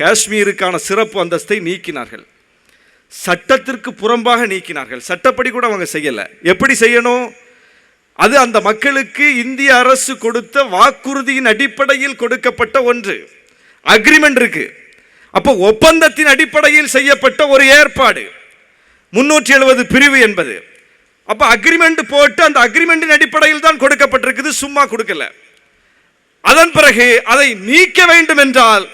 காஷ்மீருக்கான சிறப்பு அந்தஸ்தை நீக்கினார்கள். சட்டத்திற்கு புறம்பாக நீக்கினார்கள். சட்டப்படி கூட அவங்க செய்யலை. எப்படி செய்யணும்? அது அந்த மக்களுக்கு இந்திய அரசு கொடுத்த வாக்குறுதியின் அடிப்படையில் கொடுக்கப்பட்ட ஒன்று. அக்ரிமெண்ட் இருக்கு. அப்போ ஒப்பந்தத்தின் அடிப்படையில் செய்யப்பட்ட ஒரு ஏற்பாடு. முன்னூற்றி எழுபது பிரிவு என்பது. அப்போ அக்ரிமெண்ட் போட்டு அந்த அக்ரிமெண்டின் அடிப்படையில் தான் கொடுக்கப்பட்டிருக்குது. சும்மா கொடுக்கல. அதன் பிறகு அதை நீக்க வேண்டும் என்றால்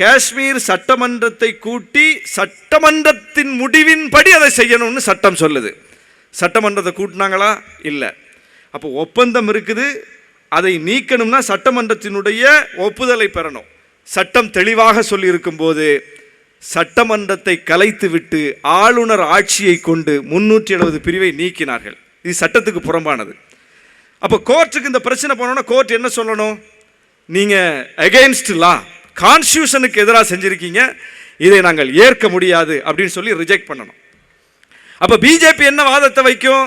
காஷ்மீர் சட்டமன்றத்தை கூட்டி சட்டமன்றத்தின் முடிவின்படி அதை செய்யணும்னு சட்டம் சொல்லுது. சட்டமன்றத்தை கூட்டினாங்களா? இல்லை. அப்போ ஒப்பந்தம் இருக்குது. அதை நீக்கணும்னா சட்டமன்றத்தினுடைய ஒப்புதலை பெறணும். சட்டம் தெளிவாக சொல்லியிருக்கும் போது சட்டமன்றத்தை கலைத்து விட்டு ஆளுநர் ஆட்சியை கொண்டு முன்னூற்றி எழுபது பிரிவை நீக்கினார்கள். இது சட்டத்துக்கு புறம்பானது. அப்போ கோர்ட்டுக்கு இந்த பிரச்சனை போனோன்னா கோர்ட் என்ன சொல்லணும்? நீங்கள் அகெயின்ஸ்ட் லா கான்ஸ்டியூஷனுக்கு எதிராக செஞ்சுருக்கீங்க. இதை நாங்கள் ஏற்க முடியாது அப்படின்னு சொல்லி ரிஜெக்ட் பண்ணணும். அப்போ பிஜேபி என்ன வாதத்தை வைக்கும்?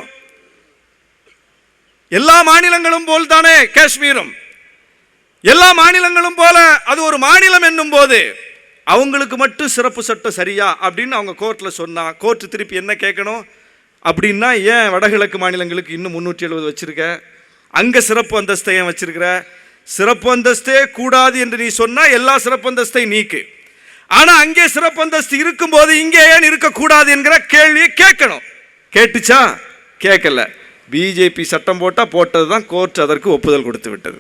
எல்லா மாநிலங்களும் போல் தானே காஷ்மீரும். எல்லா மாநிலங்களும் போல அது ஒரு மாநிலம் என்னும் போது அவங்களுக்கு மட்டும் சிறப்பு சட்டம் சரியா அப்படின்னு அவங்க கோர்ட்டில் சொன்னால் கோர்ட்டு திருப்பி என்ன கேட்கணும்? அப்படின்னா ஏன் வடகிழக்கு மாநிலங்களுக்கு இன்னும் முந்நூற்றி எழுபது வச்சுருக்க? அங்கே சிறப்பு அந்தஸ்தை ஏன் வச்சிருக்கிற? சிறப்பு அந்தஸ்தே கூடாது என்று நீ சொன்னால் எல்லா சிறப்பு அந்தஸ்தை நீக்கு. ஆனால் அங்கே சிறப்பு அந்தஸ்து இருக்கும்போது இங்கே ஏன் இருக்கக்கூடாது என்கிற கேள்வியை கேட்கணும். கேட்டுச்சா? கேட்கல. பிஜேபி சட்டம் போட்டால் போட்டது தான் கோர்ட் அதற்கு ஒப்புதல் கொடுத்து விட்டது.